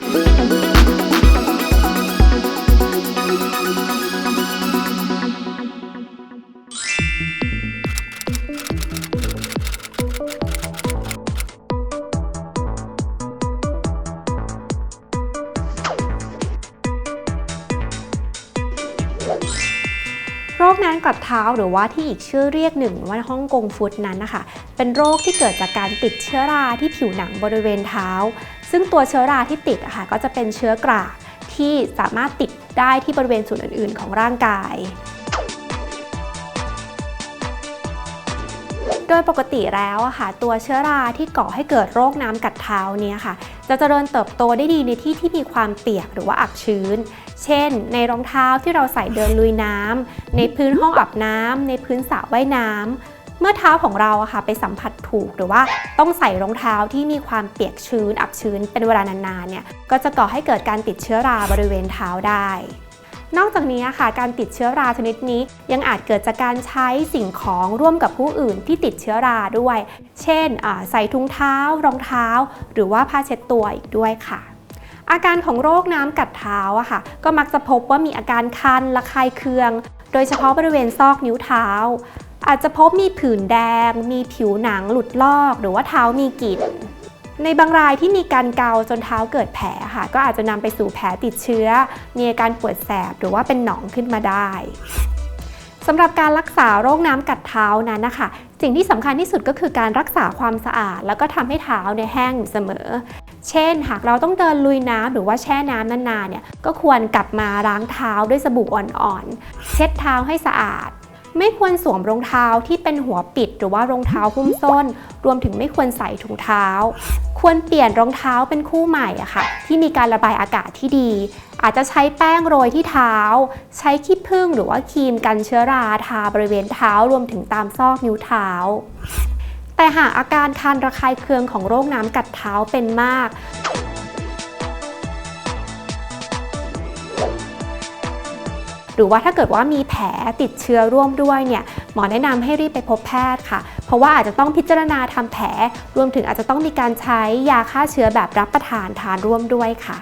Boo! โรคนั้นกับเท้าหรือว่าที่อีกชื่อเรียกหนึ่งว่าฮ่องกงฟุตนั้นนะคะ เป็นโรคที่เกิดจากการติดเชื้อราที่ผิวหนังบริเวณเท้า ซึ่งตัวเชื้อราที่ติดะค่ะก็จะเป็นเชื้อกราที่สามารถติดได้ที่บริเวณส่วนอื่น ๆ ของร่างกาย ดยปกติแล้วอะค่ะ ตัวเชื้อราที่ก่อให้เกิดโรคน้ำกัดเท้าเนี่ยค่ะ จะเจริญเติบโตได้ดีในที่ที่มีความเปียกหรือว่าอับชื้น เช่น ในรองเท้าที่เราใส่เดินลุยน้ำในพื้นห้องอาบน้ำในพื้นสระว่ายน้ำเมื่อเท้าของเราอะค่ะไปสัมผัสถูกหรือว่าต้องใส่รองเท้าที่มีความเปียกชื้น อับชื้นเป็นเวลานานๆเนี่ยก็จะก่อให้เกิดการติดเชื้อราบริเวณเท้าได้ นอกจากนี้ค่ะการติดเชื้อราชนิดนี้ ยังอาจเกิดจากการใช้สิ่งของร่วมกับผู้อื่นที่ติดเชื้อราด้วย เช่นใส่ถุงเท้า รองเท้า หรือว่าผ้าเช็ดตัวอีกด้วยค่ะอาการของโรคน้ำกัดเท้าอะค่ะ ก็มักจะพบว่ามีอาการคันระคายเคือง โดยเฉพาะบริเวณซอกนิ้วเท้า อาจจะพบมีผื่นแดง มีผิวหนังหลุดลอก หรือว่าเท้ามีกลิ่น ในบางรายที่มีการเกาจนเท้าเกิดแผลค่ะก็อาจจะนำไปสู่แผลติดเชื้อ มีอาการปวดแสบหรือว่าเป็นหนองขึ้นมาได้สำหรับการรักษาโรคน้ำกัดเท้านั้นนะคะ สิ่งที่สำคัญที่สุดก็คือการรักษาความสะอาด แล้วก็ทำให้เท้าเนี่ยแห้งอยู่เสมอ เช่น หากเราต้องเดินลุยน้ำหรือว่าแช่น้ำนานๆเนี่ยก็ควรกลับมาล้างเท้าด้วยสบู่อ่อนๆเช็ดเท้าให้สะอาด ไม่ควรสวมรองเท้าที่เป็นหัวปิดหรือว่ารองเท้าหุ้มส้น รวมถึงไม่ควรใส่ถุงเท้า ควรเปลี่ยนรองเท้าเป็นคู่ใหม่อะค่ะ ที่มีการระบายอากาศที่ดี อาจจะใช้แป้งโรยที่เท้า ใช้ขี้ผึ้งหรือว่าครีมกันเชื้อราทาบริเวณเท้า รวมถึงตามซอกนิ้วเท้าแต่หากอาการคันระคายเคืองของโรคน้ำกัดเท้าเป็นมาก หรือว่าถ้าเกิดว่ามีแผลติดเชื้อร่วมด้วยเนี่ยหมอแนะนำให้รีบไปพบแพทย์ค่ะ เพราะว่าอาจจะต้องพิจารณาทำแผล รวมถึงอาจจะต้องมีการใช้ยาฆ่าเชื้อแบบรับประทานทานร่วมด้วยค่ะ